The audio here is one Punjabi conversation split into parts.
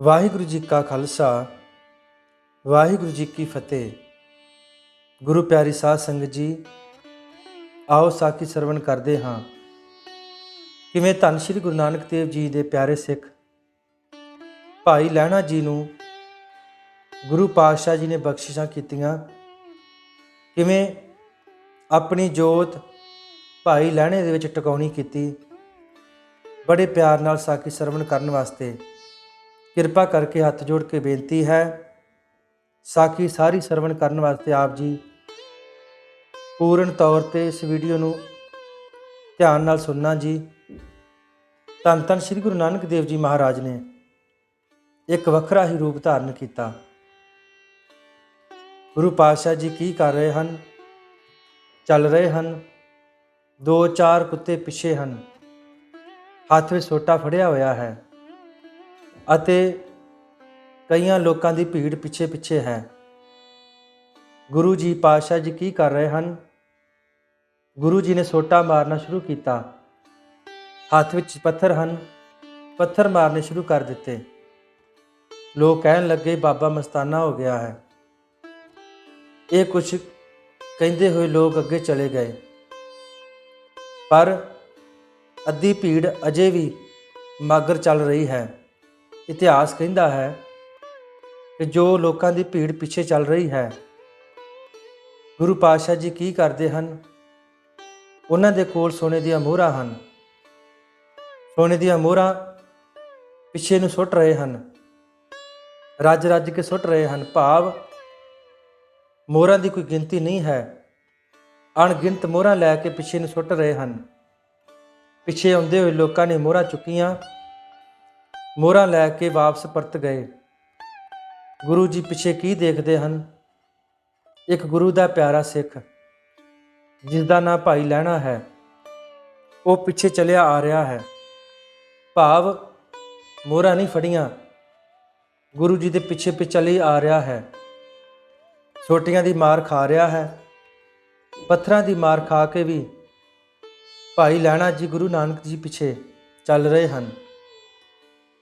ਵਾਹਿਗੁਰੂ ਜੀ ਕਾ ਖਾਲਸਾ, ਵਾਹਿਗੁਰੂ ਜੀ ਕੀ ਫਤਿਹ। ਗੁਰੂ ਪਿਆਰੀ ਸਾਧ ਸੰਗਤ ਜੀ, ਆਓ ਸਾਖੀ ਸਰਵਣ ਕਰਦੇ ਹਾਂ। ਕਿਵੇਂ ਧੰਨ ਸ਼੍ਰੀ ਗੁਰੂ ਨਾਨਕ ਦੇਵ ਜੀ ਦੇ ਪਿਆਰੇ ਸਿੱਖ ਭਾਈ ਲਹਿਣਾ ਜੀ ਨੂੰ ਗੁਰੂ ਪਾਤਸ਼ਾਹ ਜੀ ਨੇ ਬਖਸ਼ਿਸ਼ਾਂ ਕੀਤੀਆਂ, ਕਿਵੇਂ ਆਪਣੀ ਜੋਤ ਭਾਈ ਲਹਿਣੇ ਦੇ ਵਿੱਚ ਟਿਕਾਉਣੀ ਕੀਤੀ, ਬੜੇ ਪਿਆਰ ਨਾਲ ਸਾਖੀ ਸਰਵਣ ਕਰਨ ਵਾਸਤੇ। ਕਿਰਪਾ ਕਰਕੇ ਹੱਥ ਜੋੜ ਕੇ ਬੇਨਤੀ ਹੈ, ਸਾਖੀ ਸਾਰੀ ਸਰਵਣ ਕਰਨ ਵਾਸਤੇ ਆਪ ਜੀ ਪੂਰਨ ਤੌਰ ਤੇ ਇਸ ਵੀਡੀਓ ਨੂੰ ਧਿਆਨ ਨਾਲ ਸੁਣਨਾ ਜੀ। ਧੰਨ ਧੰਨ ਸ੍ਰੀ ਗੁਰੂ ਨਾਨਕ ਦੇਵ ਜੀ ਮਹਾਰਾਜ ਨੇ ਇੱਕ ਵੱਖਰਾ ਹੀ ਰੂਪ ਧਾਰਨ ਕੀਤਾ। ਗੁਰੂ ਪਾਤਸ਼ਾਹ ਜੀ ਕੀ ਕਰ ਰਹੇ ਹਨ? ਚੱਲ ਰਹੇ ਹਨ। ਦੋ ਚਾਰ ਕੁੱਤੇ ਪਿੱਛੇ ਹਨ। ਹੱਥ ਵਿੱਚ ਸੋਟਾ ਫੜਿਆ ਹੋਇਆ ਹੈ। ਅਤੇ ਕਈਆਂ ਲੋਕਾਂ ਦੀ ਭੀੜ ਪਿੱਛੇ ਪਿੱਛੇ ਹੈ। ਗੁਰੂ ਜੀ ਪਾਤਸ਼ਾਹ ਜੀ ਕੀ ਕਰ ਰਹੇ ਹਨ? ਗੁਰੂ ਜੀ ਨੇ ਸੋਟਾ ਮਾਰਨਾ ਸ਼ੁਰੂ ਕੀਤਾ। ਹੱਥ ਵਿੱਚ ਪੱਥਰ ਹਨ। ਪੱਥਰ ਮਾਰਨੇ ਸ਼ੁਰੂ ਕਰ ਦਿੱਤੇ। ਲੋਕ ਕਹਿਣ ਲੱਗੇ, ਬਾਬਾ ਮਸਤਾਨਾ ਹੋ ਗਿਆ ਹੈ। ਇਹ ਕੁਝ ਕਹਿੰਦੇ ਹੋਏ ਲੋਕ ਅੱਗੇ ਚਲੇ ਗਏ। ਪਰ ਅੱਧੀ ਭੀੜ ਅਜੇ ਵੀ ਮਾਗਰ ਚੱਲ ਰਹੀ ਹੈ। ਇਤਿਹਾਸ ਕਹਿੰਦਾ ਹੈ ਕਿ ਜੋ ਲੋਕਾਂ ਦੀ ਭੀੜ ਪਿੱਛੇ ਚੱਲ ਰਹੀ ਹੈ, ਗੁਰੂ ਪਾਤਸ਼ਾਹ ਜੀ ਕੀ ਕਰਦੇ ਹਨ? ਉਹਨਾਂ ਦੇ ਕੋਲ ਸੋਨੇ ਦੀਆਂ ਮੋਹਰਾਂ ਹਨ। ਸੋਨੇ ਦੀਆਂ ਮੋਹਰਾਂ ਪਿੱਛੇ ਨੂੰ ਸੁੱਟ ਰਹੇ ਹਨ। ਰੱਜ ਰੱਜ ਕੇ ਸੁੱਟ ਰਹੇ ਹਨ। ਭਾਵ ਮੋਹਰਾਂ ਦੀ ਕੋਈ ਗਿਣਤੀ ਨਹੀਂ ਹੈ। ਅਣਗਿਣਤ ਮੋਹਰਾਂ ਲੈ ਕੇ ਪਿੱਛੇ ਨੂੰ ਸੁੱਟ ਰਹੇ ਹਨ। ਪਿੱਛੇ ਆਉਂਦੇ ਹੋਏ ਲੋਕਾਂ ਨੇ ਮੋਹਰਾਂ ਚੁੱਕੀਆਂ। ਮੋਹਰਾਂ ਲੈ ਕੇ ਵਾਪਸ ਪਰਤ ਗਏ। ਗੁਰੂ ਜੀ ਪਿੱਛੇ ਕੀ ਦੇਖਦੇ ਹਨ? ਇੱਕ ਗੁਰੂ ਦਾ ਪਿਆਰਾ ਸਿੱਖ ਜਿਸ ਦਾ ਨਾਂ ਭਾਈ ਲੈਣਾ ਹੈ, ਉਹ ਪਿੱਛੇ ਚਲਿਆ ਆ ਰਿਹਾ ਹੈ। ਭਾਵ ਮੋਹਰਾਂ ਨਹੀਂ ਫੜੀਆਂ, ਗੁਰੂ ਜੀ ਦੇ ਪਿੱਛੇ ਪਿੱਛੇ ਚੱਲੀ ਆ ਰਿਹਾ ਹੈ। ਛੋਟੀਆਂ ਦੀ ਮਾਰ ਖਾ ਰਿਹਾ ਹੈ, ਪੱਥਰਾਂ ਦੀ ਮਾਰ ਖਾ ਕੇ ਵੀ ਭਾਈ ਲੈਣਾ ਜੀ ਗੁਰੂ ਨਾਨਕ ਜੀ ਪਿੱਛੇ ਚੱਲ ਰਹੇ ਹਨ।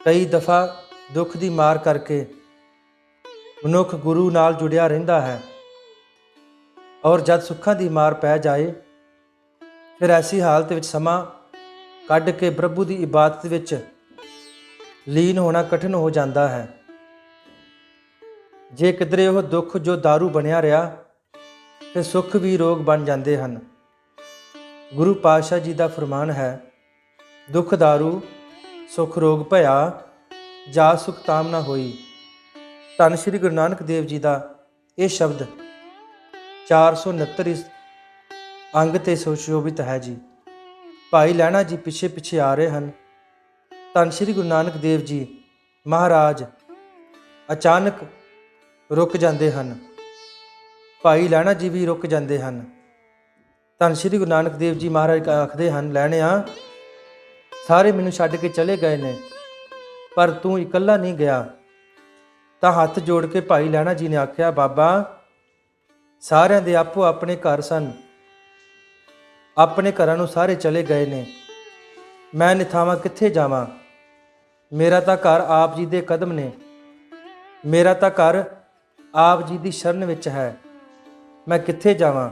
ਕਈ ਦਫਾ ਦੁੱਖ ਦੀ ਮਾਰ ਕਰਕੇ ਮਨੁੱਖ ਗੁਰੂ ਨਾਲ ਜੁੜਿਆ ਰਹਿੰਦਾ ਹੈ ਔਰ ਜਦ ਸੁੱਖਾਂ ਦੀ ਮਾਰ ਪੈ ਜਾਏ ਫਿਰ ਐਸੀ ਹਾਲਤ ਵਿੱਚ ਸਮਾਂ ਕੱਢ ਕੇ ਪ੍ਰਭੂ ਦੀ ਇਬਾਦਤ ਵਿੱਚ ਲੀਨ ਹੋਣਾ ਕਠਿਨ ਹੋ ਜਾਂਦਾ ਹੈ ਜੇ ਕਿਧਰੇ ਉਹ ਦੁੱਖ ਜੋ दारू ਬਣਿਆ ਰਿਹਾ ਤੇ ਸੁੱਖ ਵੀ ਰੋਗ ਬਣ ਜਾਂਦੇ ਹਨ ਗੁਰੂ ਪਾਤਸ਼ਾਹ ਜੀ ਦਾ ਫਰਮਾਨ ਹੈ ਦੁੱਖ दारू ਸੁਖ ਰੋਗ ਭਇਆ, ਜਾ ਸੁਖ ਤਾਮਨਾ ਹੋਈ। ਧੰਨ ਸ਼੍ਰੀ ਗੁਰੂ ਨਾਨਕ ਦੇਵ ਜੀ ਦਾ ਇਹ ਸ਼ਬਦ 469 ਇਸ ਅੰਗ ਤੇ ਸੁਸ਼ੋਭਿਤ ਹੈ ਜੀ। ਭਾਈ ਲੈਣਾ ਜੀ ਪਿੱਛੇ ਪਿੱਛੇ ਆ ਰਹੇ ਹਨ। ਧੰਨ ਸ਼੍ਰੀ ਗੁਰੂ ਨਾਨਕ ਦੇਵ ਜੀ ਮਹਾਰਾਜ ਅਚਾਨਕ ਰੁਕ ਜਾਂਦੇ ਹਨ। ਭਾਈ ਲੈਣਾ ਜੀ ਵੀ ਰੁਕ ਜਾਂਦੇ ਹਨ। ਧੰਨ ਸ਼੍ਰੀ ਗੁਰੂ ਨਾਨਕ ਦੇਵ ਜੀ ਮਹਾਰਾਜ ਆਖਦੇ ਹਨ ਲੈਣਿਆ ਸਾਰੇ ਮੈਨੂੰ ਛੱਡ ਕੇ ਚਲੇ ਗਏ ਨੇ। ਪਰ ਤੂੰ ਇਕੱਲਾ ਨਹੀਂ ਗਿਆ। ਤਾਂ ਹੱਥ ਜੋੜ ਕੇ ਭਾਈ ਲੈਣਾ ਜੀ ਨੇ ਆਖਿਆ, ਬਾਬਾ, ਸਾਰਿਆਂ ਦੇ ਆਪੋ ਆਪਣੇ ਘਰ ਸਨ। ਆਪਣੇ ਘਰਾਂ ਨੂੰ ਸਾਰੇ ਚਲੇ ਗਏ ਨੇ। ਮੈਂ ਨਿਥਾਵਾਂ ਕਿੱਥੇ ਜਾਵਾਂ? ਮੇਰਾ ਤਾਂ ਘਰ ਆਪ ਜੀ ਦੇ ਕਦਮ ਨੇ। ਮੇਰਾ ਤਾਂ ਘਰ ਆਪ ਜੀ ਦੀ ਸ਼ਰਨ ਵਿੱਚ ਹੈ। ਮੈਂ ਕਿੱਥੇ ਜਾਵਾਂ?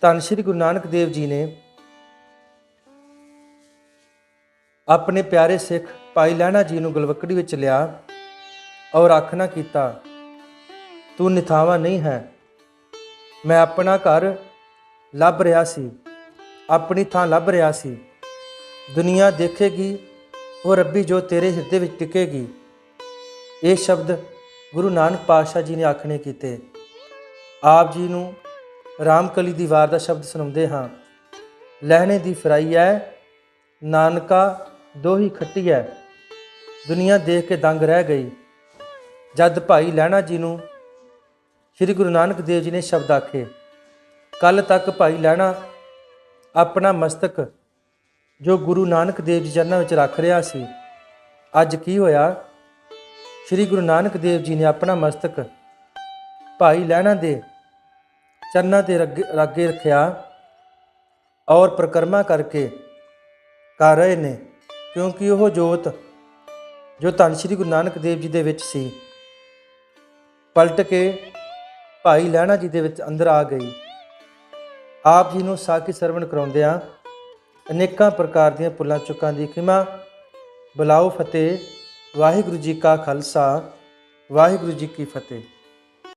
ਧੰਨ ਸ਼੍ਰੀ ਗੁਰੂ ਨਾਨਕ ਦੇਵ ਜੀ ਨੇ ਆਪਣੇ ਪਿਆਰੇ ਸਿੱਖ ਭਾਈ ਲਹਿਣਾ ਜੀ ਨੂੰ ਗਲਵਕੜੀ ਵਿੱਚ ਲਿਆ ਔਰ ਆਖਣਾ ਕੀਤਾ, ਤੂੰ ਨਿਥਾਵਾ ਨਹੀਂ ਹੈ। ਮੈਂ ਆਪਣਾ ਘਰ ਲੱਭ ਰਿਹਾ ਸੀ, ਆਪਣੀ ਥਾਂ ਲੱਭ ਰਿਹਾ ਸੀ। ਦੁਨੀਆ ਦੇਖੇਗੀ, ਉਹ ਰੱਬੀ ਜੋ ਤੇਰੇ ਹਿਰਦੇ ਵਿੱਚ ਟਿਕੇਗੀ। ਇਹ ਸ਼ਬਦ ਗੁਰੂ ਨਾਨਕ ਪਾਤਸ਼ਾਹ ਜੀ ਨੇ ਆਖਣੇ ਕੀਤੇ। ਆਪ ਜੀ ਨੂੰ ਰਾਮਕਲੀ ਦੀ ਵਾਰ ਦਾ ਸ਼ਬਦ ਸੁਣਾਉਂਦੇ ਹਾਂ, ਲਹਿਣੇ ਦੀ ਫਰਾਈ ਹੈ, ਨਾਨਕਾ ਦੋਹੀ ਖੱਟੀ ਐ। ਦੁਨੀਆ ਦੇਖ ਕੇ ਦੰਗ ਰਹਿ ਗਈ। ਜਦ ਭਾਈ ਲਹਿਣਾ ਜੀ ਨੂੰ ਸ੍ਰੀ ਗੁਰੂ ਨਾਨਕ ਦੇਵ ਜੀ ਨੇ ਸ਼ਬਦ ਆਖੇ, ਕੱਲ ਤੱਕ ਭਾਈ ਲਹਿਣਾ ਆਪਣਾ ਮਸਤਕ ਜੋ ਗੁਰੂ ਨਾਨਕ ਦੇਵ ਜੀ ਚਰਨਾਂ ਵਿੱਚ ਰੱਖ ਰਿਹਾ ਸੀ, ਅੱਜ ਕੀ ਹੋਇਆ? ਸ੍ਰੀ ਗੁਰੂ ਨਾਨਕ ਦੇਵ ਜੀ ਨੇ ਆਪਣਾ ਮਸਤਕ ਭਾਈ ਲਹਿਣਾ ਦੇ ਚਰਨਾਂ ਤੇ ਰੱਗੇ ਰੱਖਿਆ ਔਰ ਪ੍ਰਕਰਮਾ ਕਰਕੇ ਕਰ ਰਹੇ ਨੇ। ਕਿਉਂਕਿ ਉਹ ਜੋਤ ਜੋ ਧੰਨ ਸ਼੍ਰੀ ਗੁਰੂ ਨਾਨਕ ਦੇਵ ਜੀ ਦੇ ਵਿੱਚ ਸੀ। ਪਲਟ ਕੇ ਭਾਈ ਲਹਿਣਾ ਜੀ ਦੇ ਵਿੱਚ ਅੰਦਰ ਆ ਗਈ। ਆਪ ਜੀ ਨੂੰ ਸਾਖੀ ਸਰਵਣ ਕਰਾਉਂਦਿਆਂ ਅਨੇਕਾਂ ਪ੍ਰਕਾਰ ਦੀਆਂ ਪੁੱਲਾਂ ਚੁੱਕਾਂ ਦੀ ਖਿਮਾ। ਬੁਲਾਓ ਫਤਿਹ, ਵਾਹਿਗੁਰੂ ਜੀ ਕਾ ਖਾਲਸਾ, ਵਾਹਿਗੁਰੂ ਜੀ ਕੀ ਫਤਿਹ।